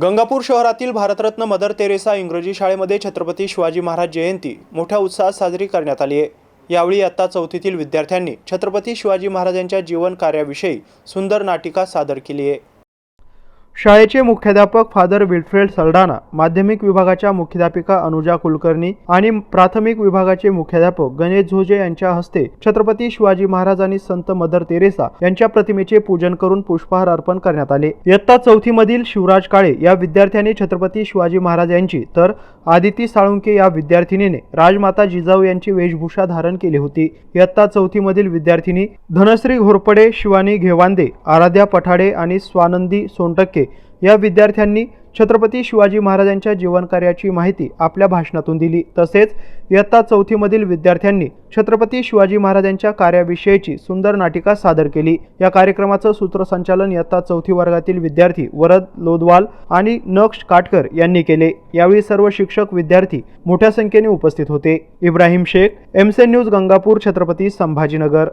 गंगापूर शहरातील Bharat Ratna mother Theresa इंग्रजी शाळेमध्ये छत्रपती शिवाजी महाराज जयंती मोठ्या उत्साहात साजरी करण्यात आली आहे. यावेळी आत्ता चौथीतील विद्यार्थ्यांनी छत्रपती शिवाजी महाराजांच्या जीवन कार्याविषयी सुंदर नाटिका सादर केली आहे. शाळेचे मुख्याध्यापक फादर विल्फ्रेड सल्डाना माध्यमिक विभागाच्या मुख्याध्यापिका अनुजा कुलकर्णी आणि प्राथमिक विभागाचे मुख्याध्यापक गणेश झोजे यांच्या हस्ते छत्रपती शिवाजी महाराज आणि संत मदर तेरेसा यांच्या प्रतिमेचे पूजन करून पुष्पहार अर्पण करण्यात आले. इयत्ता चौथी मधील शिवराज काळे या विद्यार्थ्याने छत्रपती शिवाजी महाराज यांची तर आदिती साळुंके या विद्यार्थिनीने राजमाता जिजाऊ यांची वेशभूषा धारण केली होती. इयत्ता चौथी मधील विद्यार्थिनी धनश्री घोरपडे शिवानी घेवांदे आराध्या पठाडे आणि स्वानंदी सोनटक्के या विद्यार्थ्यांनी छत्रपती शिवाजी महाराजांच्या जीवनकार्याची माहिती आपल्या भाषणातून दिली. तसेच इयत्ता चौथीमधील विद्यार्थ्यांनी छत्रपती शिवाजी महाराजांच्या कार्याविषयीची सुंदर नाटिका सादर केली. या कार्यक्रमाचं सूत्रसंचालन इयत्ता चौथी वर्गातील विद्यार्थी वरद लोदवाल आणि नक्ष काटकर यांनी केले. यावेळी सर्व शिक्षक विद्यार्थी मोठ्या संख्येने उपस्थित होते. इब्राहिम शेख एमसे न्यूज गंगापूर छत्रपती संभाजीनगर.